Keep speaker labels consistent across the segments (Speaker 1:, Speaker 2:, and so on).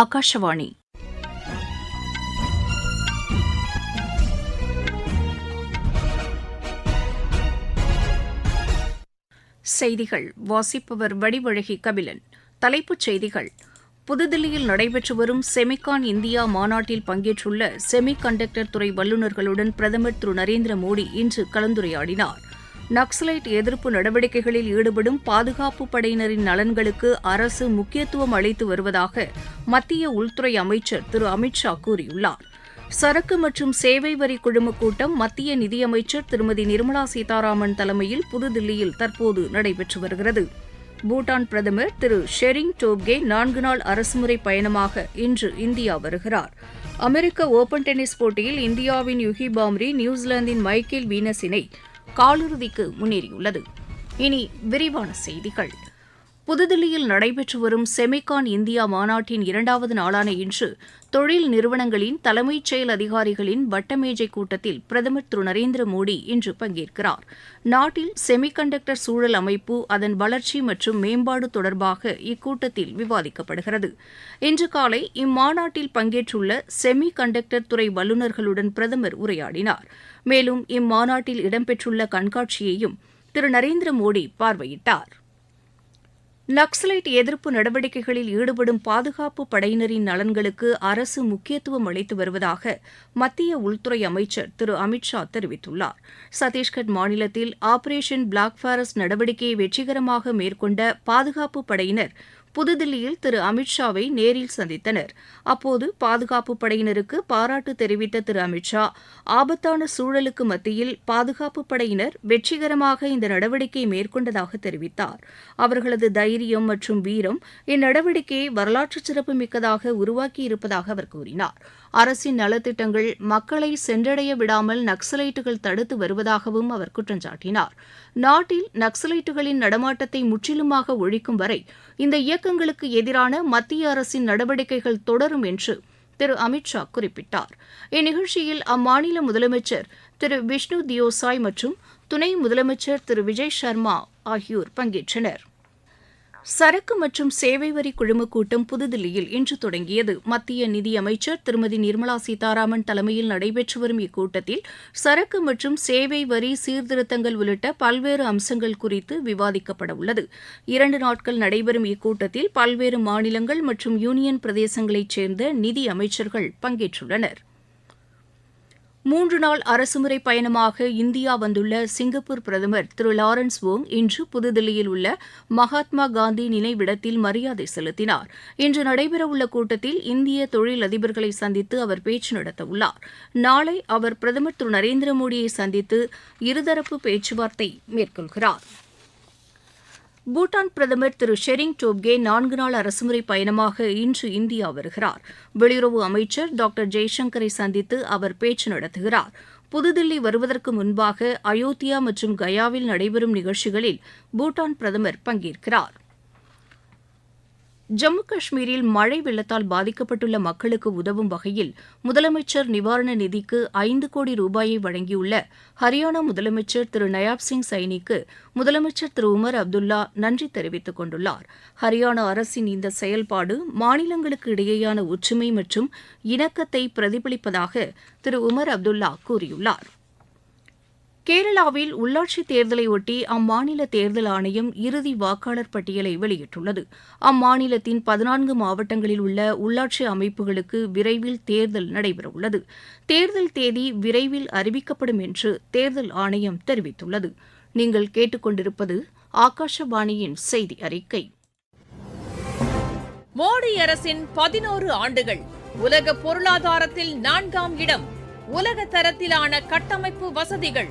Speaker 1: ஆகாஷவாணி செய்திகள் வாசிப்பவர் வடிவழகி கபிலன் தலைப்புச் செய்திகள் புதுதில்லியில் நடைபெற்று வரும் செமிகான் இந்தியா மாநாட்டில் பங்கேற்றுள்ள செமி கண்டக்டர் துறை வல்லுநர்களுடன் பிரதமர் திரு நரேந்திர மோடி இன்று கலந்துரையாடினாா் நக்சலைட் எதிர்ப்பு நடவடிக்கைகளில் ஈடுபடும் பாதுகாப்பு படையினரின் நலன்களுக்கு அரசு முக்கியத்துவம் அளித்து வருவதாக மத்திய உள்துறை அமைச்சர் திரு அமித்ஷா கூறியுள்ளார் சரக்கு மற்றும் சேவை வரி குழும கூட்டம் மத்திய நிதியமைச்சர் திருமதி நிர்மலா சீதாராமன் தலைமையில் புதுதில்லியில் தற்போது நடைபெற்று வருகிறது பூட்டான் பிரதமர் திரு ஷெரிங் டோப்கே நான்கு நாள் அரசுமுறை பயணமாக இன்று இந்தியா வருகிறார் அமெரிக்க ஓபன் டென்னிஸ் போட்டியில் இந்தியாவின் யுகி பாம்ரி நியூசிலாந்தின் மைக்கேல் வீனஸ் இணை காலிறுதிக்கு முன்னேறியுள்ளது இனி விரிவான செய்திகள் புதுதில்லியில் நடைபெற்று வரும் செமிகான் இந்தியா மாநாட்டின் இரண்டாவது நாளான இன்று தொழில் நிறுவனங்களின் தலைமைச் செயல் அதிகாரிகளின் வட்டமேஜை கூட்டத்தில் பிரதமர் திரு நரேந்திர மோடி இன்று பங்கேற்கிறார் நாட்டில் செமிகண்டக்டர் சூழல் அமைப்பு அதன் வளர்ச்சி மற்றும் மேம்பாடு தொடர்பாக இக்கூட்டத்தில் விவாதிக்கப்படுகிறது இன்று காலை இம்மாநாட்டில் பங்கேற்றுள்ள செமிகண்டக்டர் துறை வல்லுநர்களுடன் பிரதமர் உரையாடினார் மேலும் இம்மாநாட்டில் இடம்பெற்றுள்ள கண்காட்சியையும் திரு நரேந்திர மோடி பார்வையிட்டாா் நக்ஸலைட் எதிர்ப்பு நடவடிக்கைகளில் ஈடுபடும் பாதுகாப்பு படையினரின் நலன்களுக்கு அரசு முக்கியத்துவம் அளித்து வருவதாக மத்திய உள்துறை அமைச்சர் திரு அமித் ஷா தெரிவித்துள்ளார் சத்தீஸ்கர் மாநிலத்தில் ஆபரேஷன் பிளாக் ஃபாரஸ்ட் நடவடிக்கையை வெற்றிகரமாக மேற்கொண்ட பாதுகாப்பு படையினர் புதுதில்லியில் திரு அமித்ஷாவை நேரில் சந்தித்தனர் அப்போது பாதுகாப்பு படையினருக்கு பாராட்டு தெரிவித்த திரு அமித்ஷா ஆபத்தான சூழலுக்கு மத்தியில் பாதுகாப்பு படையினர் வெற்றிகரமாக இந்த நடவடிக்கை மேற்கொண்டதாக தெரிவித்தார் அவர்களது தைரியம் மற்றும் வீரம் இந்நடவடிக்கையை வரலாற்று சிறப்புமிக்கதாக உருவாக்கியிருப்பதாக அவர் கூறினார் அரசின் நலத்திட்டங்கள் மக்களை சென்றடைய விடாமல் நக்சலைட்டுகள் தடுத்து வருவதாகவும் அவர் குற்றம் சாட்டினார் நாட்டில் நக்சலைட்டுகளின் நடமாட்டத்தை முற்றிலுமாக ஒழிக்கும் வரை இந்த இயக்கங்களுக்கு எதிரான மத்திய அரசின் நடவடிக்கைகள் தொடரும் என்று திரு அமித்ஷா குறிப்பிட்டார் இந்நிகழ்ச்சியில் அம்மாநில முதலமைச்சர் திரு விஷ்ணு தியோசாய் மற்றும் துணை முதலமைச்சர் திரு விஜய் சர்மா ஆகியோர் பங்கேற்றனா் சரக்கு மற்றும் சேவை வரி குழும கூட்டம் புதுதில்லியில் இன்று தொடங்கியது மத்திய நிதியமைச்சர் திருமதி நிர்மலா சீதாராமன் தலைமையில் நடைபெற்று வரும் இக்கூட்டத்தில் சரக்கு மற்றும் சேவை வரி சீர்திருத்தங்கள் உள்ளிட்ட பல்வேறு அம்சங்கள் குறித்து விவாதிக்கப்பட உள்ளது இரண்டு நாட்கள் நடைபெறும் இக்கூட்டத்தில் பல்வேறு மாநிலங்கள் மற்றும் யூனியன் பிரதேசங்களைச் சேர்ந்த நிதி அமைச்சர்கள் பங்கேற்றுள்ளனா் மூன்று நாள் அரசுமுறை பயணமாக இந்தியா வந்துள்ள சிங்கப்பூர் பிரதமர் திரு லாரன்ஸ் வோங் இன்று புதுதில்லியில் உள்ள மகாத்மா காந்தி நினைவிடத்தில் மரியாதை செலுத்தினார் இன்று நடைபெறவுள்ள கூட்டத்தில் இந்திய தொழிலதிபர்களை சந்தித்து அவர் பேச்சு நடத்தவுள்ளார் நாளை அவர் பிரதமர் திரு நரேந்திர மோடியை சந்தித்து இருதரப்பு பேச்சுவார்த்தை மேற்கொள்கிறாா் பூட்டான் பிரதமர் திரு ஷெரிங் டோப்கே நான்கு நாள் அரசுமுறை பயணமாக இன்று இந்தியா வருகிறார் வெளியுறவு அமைச்சர் டாக்டர் ஜெய்சங்கரை சந்தித்து அவர் பேச்சு நடத்துகிறார் புதுதில்லி வருவதற்கு முன்பாக அயோத்தியா மற்றும் கயாவில் நடைபெறும் நிகழ்ச்சிகளில் பூட்டான் பிரதமர் பங்கேற்கிறாா் ஜம்மு காஷ்மீரில் மழை வெள்ளத்தால் பாதிக்கப்பட்டுள்ள மக்களுக்கு உதவும் வகையில் முதலமைச்சர் நிவாரண நிதிக்கு ஐந்து கோடி ரூபாயை வழங்கியுள்ள ஹரியானா முதலமைச்சர் திரு நயாப் சிங் சைனிக்கு முதலமைச்சர் திரு உமர் அப்துல்லா நன்றி தெரிவித்துக் கொண்டுள்ளார் ஹரியானா அரசின் இந்த செயல்பாடு மாநிலங்களுக்கு இடையேயான ஒற்றுமை மற்றும் இணக்கத்தை பிரதிபலிப்பதாக திரு உமர் அப்துல்லா கூறியுள்ளாா் கேரளாவில் உள்ளாட்சித் தேர்தலையொட்டி அம்மாநில தேர்தல் ஆணையம் இறுதி வாக்காளர் பட்டியலை வெளியிட்டுள்ளது அம்மாநிலத்தின் பதினான்கு மாவட்டங்களில் உள்ள உள்ளாட்சி அமைப்புகளுக்கு விரைவில் தேர்தல் நடைபெறவுள்ளது தேர்தல் தேதி விரைவில் அறிவிக்கப்படும் என்று தேர்தல் ஆணையம் தெரிவித்துள்ளது நீங்கள் கேட்டுக்கொண்டிருப்பது ஆகாஷவாணியின் செய்தி அறிக்கை
Speaker 2: மோடி அரசின் பதினோரு ஆண்டுகள் உலக பொருளாதாரத்தில் நான்காம் இடம் உலக தரத்திலான கட்டமைப்பு வசதிகள்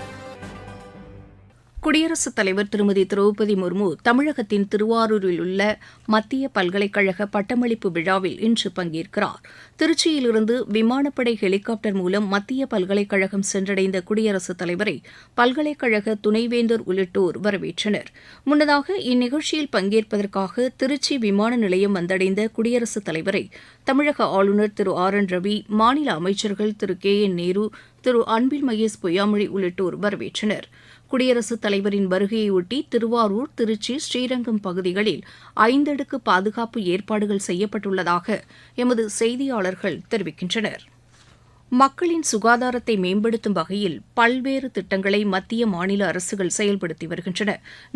Speaker 2: குடியரசுத் தலைவர் திருமதி திரௌபதி முர்மு தமிழகத்தின் திருவாரூரில் உள்ள மத்திய பல்கலைக்கழக பட்டமளிப்பு விழாவில் இன்று பங்கேற்கிறார் திருச்சியிலிருந்து விமானப்படை ஹெலிகாப்டர் மூலம் மத்திய பல்கலைக்கழகம் சென்றடைந்த குடியரசுத் தலைவரை பல்கலைக்கழக துணைவேந்தர் உள்ளிட்டோர் வரவேற்றனர் முன்னதாக இந்நிகழ்ச்சியில் பங்கேற்பதற்காக திருச்சி விமான நிலையம் வந்தடைந்த குடியரசுத் தலைவரை தமிழக ஆளுநர் திரு ஆர் என் ரவி மாநில அமைச்சர்கள் திரு கே என் நேரு திரு அன்பில் மகேஷ் பொய்யாமொழி உள்ளிட்டோர் வரவேற்றனா் குடியரசுத் தலைவரின் வருகையையொட்டி திருவாரூர் திருச்சி ஸ்ரீரங்கம் பகுதிகளில் ஐந்தடுக்கு பாதுகாப்பு ஏற்பாடுகள் செய்யப்பட்டுள்ளதாக எமது செய்தியாளர்கள் தெரிவிக்கின்றனா் மக்களின் சுகாதாரத்தை மேம்படுத்தும் வகையில் பல்வேறு திட்டங்களை மத்திய மாநில அரசுகள் செயல்படுத்தி வருகின்றன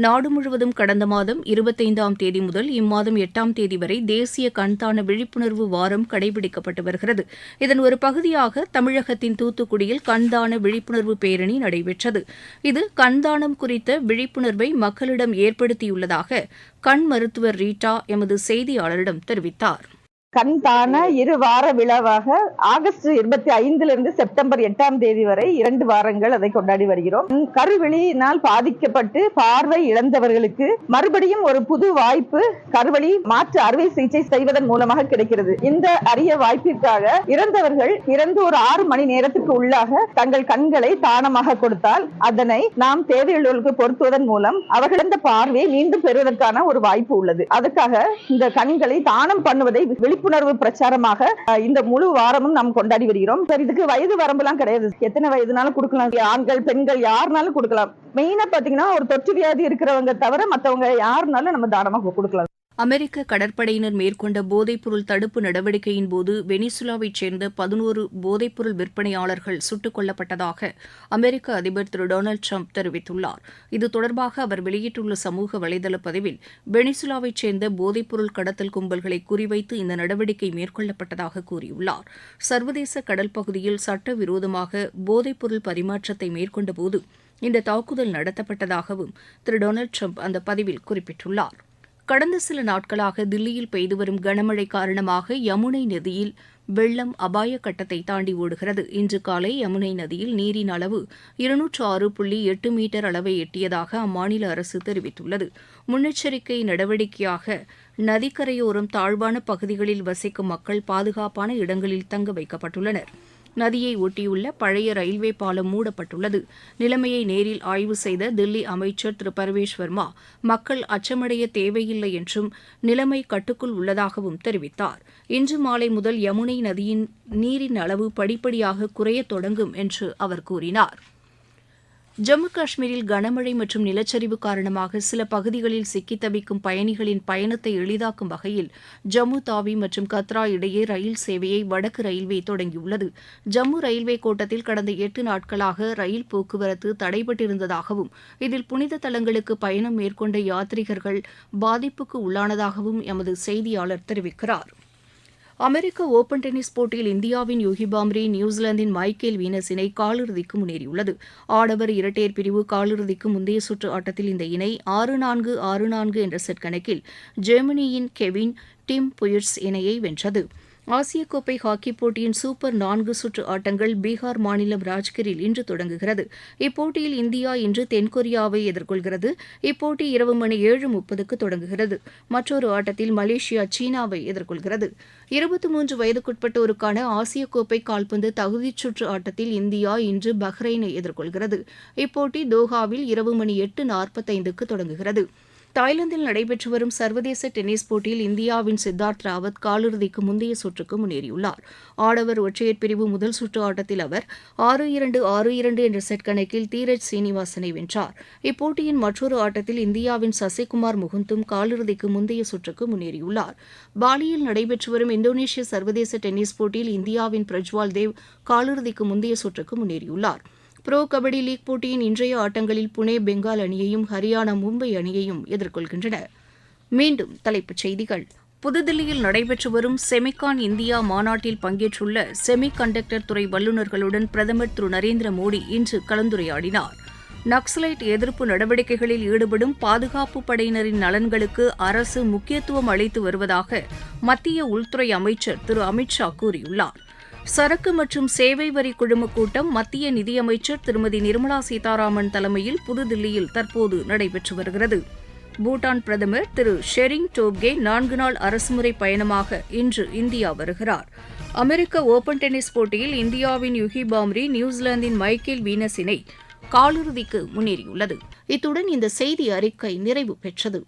Speaker 2: நாடு முழுவதும் கடந்த மாதம் இருபத்தைந்தாம் தேதி முதல் இம்மாதம் எட்டாம் தேதி வரை தேசிய கண்தான விழிப்புணர்வு வாரம் கடைபிடிக்கப்பட்டு வருகிறது இதன் ஒரு பகுதியாக தமிழகத்தின் தூத்துக்குடியில் கண்தான விழிப்புணர்வு பேரணி நடைபெற்றது இது கண்தானம் குறித்த விழிப்புணர்வை மக்களிடம் ஏற்படுத்தியுள்ளதாக கண் மருத்துவர் ரீட்டா எமது செய்தியாளரிடம் தெரிவித்தாா்
Speaker 3: கண் தான இரு வார விழாவாக ஆகஸ்ட் இருபத்தி ஐந்துல இருந்து செப்டம்பர் எட்டாம் தேதி வரை இரண்டு வாரங்கள் அதை கொண்டாடி வருகிறோம் கருவெளியினால் பாதிக்கப்பட்டு பார்வை இழந்தவர்களுக்கு மறுபடியும் ஒரு புது வாய்ப்பு கருவழி மாற்று அறுவை சிகிச்சை செய்வதன் மூலமாக கிடைக்கிறது இந்த அரிய வாய்ப்பிற்காக இறந்தவர்கள் இறந்து ஒரு ஆறு மணி நேரத்துக்கு உள்ளாக தங்கள் கண்களை தானமாக கொடுத்தால் அதனை நாம் தேவையுள்ளவர்களுக்கு பொருத்துவதன் மூலம் அவர்கள் இந்த பார்வையை மீண்டும் பெறுவதற்கான ஒரு வாய்ப்பு உள்ளது அதற்காக இந்த கண்களை தானம் பண்ணுவதை விழிப்பு விழிப்புணர்வு பிரச்சாரமாக இந்த முழு வாரமும் நாம் கொண்டாடி வருகிறோம் சார் இதுக்கு வயது வரம்புலாம் கிடையாது எத்தனை வயதுனாலும் கொடுக்கலாம் ஆண்கள் பெண்கள் யாருனாலும் கொடுக்கலாம் மெயினா பாத்தீங்கன்னா ஒரு தொற்று வியாதி இருக்கிறவங்க தவிர மத்தவங்க யாருனாலும் நம்ம தானமாக கொடுக்கலாம்
Speaker 2: அமெரிக்க கடற்படையினர் மேற்கொண்ட போதைப்பொருள் தடுப்பு நடவடிக்கையின்போது வெனிசுலாவைச் சேர்ந்த பதினோரு போதைப்பொருள் விற்பனையாளர்கள் சுட்டுக் கொல்லப்பட்டதாக அமெரிக்க அதிபர் திரு டொனால்டு ட்ரம்ப் தெரிவித்துள்ளார் இது தொடர்பாக அவர் வெளியிட்டுள்ள சமூக வலைதள பதிவில் வெனிசுலாவைச் சேர்ந்த போதைப்பொருள் கடத்தல் கும்பல்களை குறிவைத்து இந்த நடவடிக்கை மேற்கொள்ளப்பட்டதாக கூறியுள்ளார் சர்வதேச கடல் பகுதியில் சட்டவிரோதமாக போதைப்பொருள் பரிமாற்றத்தை மேற்கொண்டபோது இந்த தாக்குதல் நடத்தப்பட்டதாகவும் திரு டொனால்டு ட்ரம்ப் அந்த பதிவில் குறிப்பிட்டுள்ளார் கடந்த சில நாட்களாக தில்லியில் பெய்து வரும் கனமழை காரணமாக யமுனை நதியில் வெள்ளம் அபாய கட்டத்தை தாண்டி ஓடுகிறது இன்று காலை யமுனை நதியில் நீரின் அளவு இருநூற்று ஆறு புள்ளி எட்டு மீட்டர் அளவை எட்டியதாக அம்மாநில அரசு தெரிவித்துள்ளது முன்னெச்சரிக்கை நடவடிக்கையாக நதிக்கரையோரம் தாழ்வான பகுதிகளில் வசிக்கும் மக்கள் பாதுகாப்பான இடங்களில் தங்க வைக்கப்பட்டுள்ளனா் நதியை ஒட்டியுள்ள பழைய ரயில்வே பாலம் மூடப்பட்டுள்ளது நிலைமையை நேரில் ஆய்வு செய்த தில்லி அமைச்சர் திரு பர்வேஷ் வர்மா மக்கள் அச்சமடைய தேவையில்லை என்றும் நிலைமை கட்டுக்குள் உள்ளதாகவும் தெரிவித்தார் இன்று மாலை முதல் யமுனை நதியின் நீரின் அளவு படிப்படியாக குறைய தொடங்கும் என்று அவர் கூறினார் ஜம்மு காஷ்மீரில் கனமழை மற்றும் நிலச்சரிவு காரணமாக சில பகுதிகளில் சிக்கித் தவிக்கும் பயணிகளின் பயணத்தை எளிதாக்கும் வகையில் ஜம்மு தாவி மற்றும் கத்ரா இடையே ரயில் சேவையை வடக்கு ரயில்வே தொடங்கியுள்ளது ஜம்மு ரயில்வே கோட்டத்தில் கடந்த எட்டு நாட்களாக ரயில் போக்குவரத்து தடைபட்டிருந்ததாகவும் இதில் புனித தலங்களுக்கு பயணம் மேற்கொண்ட யாத்ரிகர்கள் பாதிப்புக்கு உள்ளானதாகவும் எமது செய்தியாளர் தெரிவிக்கிறாா் அமெரிக்க ஒபன் டென்னிஸ் போட்டியில் இந்தியாவின் யோகி பாம்ரி நியூசிலாந்தின் மைக்கேல் வீனஸ் இணை காலிறுதிக்கு முன்னேறியுள்ளது ஆடவர் இரட்டையர் பிரிவு காலிறுதிக்கு முந்தைய சுற்று ஆட்டத்தில் இந்த இணை ஆறு நான்கு ஆறு நான்கு என்ற செட் கணக்கில் ஜெர்மனியின் கெவின் டிம் புயர்ஸ் இணையை வென்றது ஆசிய கோப்பை ஹாக்கி போட்டியின் சூப்பர் நான்கு சுற்று ஆட்டங்கள் பீகார் மாநிலம் ராஜ்கிரில் இன்று தொடங்குகிறது இப்போட்டியில் இந்தியா இன்று தென்கொரியாவை எதிர்கொள்கிறது இப்போட்டி இரவு மணி ஏழு முப்பதுக்கு தொடங்குகிறது மற்றொரு ஆட்டத்தில் மலேசியா சீனாவை எதிர்கொள்கிறது இருபத்தி மூன்று வயதுக்குட்பட்டோருக்கான ஆசிய கோப்பை கால்பந்து தகுதிச் சுற்று ஆட்டத்தில் இந்தியா இன்று பஹ்ரைனை எதிர்கொள்கிறது இப்போட்டி தோஹாவில் இரவு மணி எட்டு நாற்பத்தைந்துக்கு தொடங்குகிறது தாய்லாந்தில் நடைபெற்று வரும் சர்வதேச டென்னிஸ் போட்டியில் இந்தியாவின் சித்தார்த் ராவத் காலிறுதிக்கு முந்தைய சுற்றுக்கு முன்னேறியுள்ளார் ஆடவர் ஒற்றையர் பிரிவு முதல் சுற்று ஆட்டத்தில் அவர் ஆறு இரண்டு ஆறு இரண்டு என்ற செட் கணக்கில் தீரஜ் சீனிவாசனை வென்றார் இப்போட்டியின் மற்றொரு ஆட்டத்தில் இந்தியாவின் சசிகுமார் முகுந்தும் காலிறுதிக்கு முந்தைய சுற்றுக்கு முன்னேறியுள்ளார் பாலியில் நடைபெற்று வரும் இந்தோனேஷிய சர்வதேச டென்னிஸ் போட்டியில் இந்தியாவின் பிரஜ்வால் தேவ் காலிறுதிக்கு முந்தைய சுற்றுக்கு முன்னேறியுள்ளாா் ப்ரோ கபடி லீக் போட்டியின் இன்றைய ஆட்டங்களில் புனே பெங்கால் அணியையும் ஹரியானா மும்பை அணியையும் எதிர்கொள்கின்றன மீண்டும் தலைப்புச் செய்திகள் புதுதில்லியில் நடைபெற்று வரும் செமிகான் இந்தியா மாநாட்டில் பங்கேற்றுள்ள செமி கண்டக்டர் துறை வல்லுநர்களுடன் பிரதமர் திரு நரேந்திர மோடி இன்று கலந்துரையாடினார் நக்சலைட் எதிர்ப்பு நடவடிக்கைகளில் ஈடுபடும் பாதுகாப்பு படையினரின் நலன்களுக்கு அரசு முக்கியத்துவம் அளித்து வருவதாக மத்திய உள்துறை அமைச்சர் திரு அமித்ஷா கூறியுள்ளார் சரக்கு மற்றும் சேவை வரி குழும கூட்டம் மத்திய நிதியமைச்சர் திருமதி நிர்மலா சீதாராமன் தலைமையில் புதுதில்லியில் தற்போது நடைபெற்று வருகிறது பூட்டான் பிரதமர் திரு ஷெரிங் டோப்கே நான்கு நாள் அரசுமுறை பயணமாக இன்று இந்தியா வருகிறார் அமெரிக்க ஓபன் டென்னிஸ் போட்டியில் இந்தியாவின் யுகி பாம்ரி நியூசிலாந்தின் மைக்கேல் வீனஸ் இணை காலிறுதிக்கு முன்னேறியுள்ளது இத்துடன் இந்த செய்தி அறிக்கை நிறைவு பெற்றது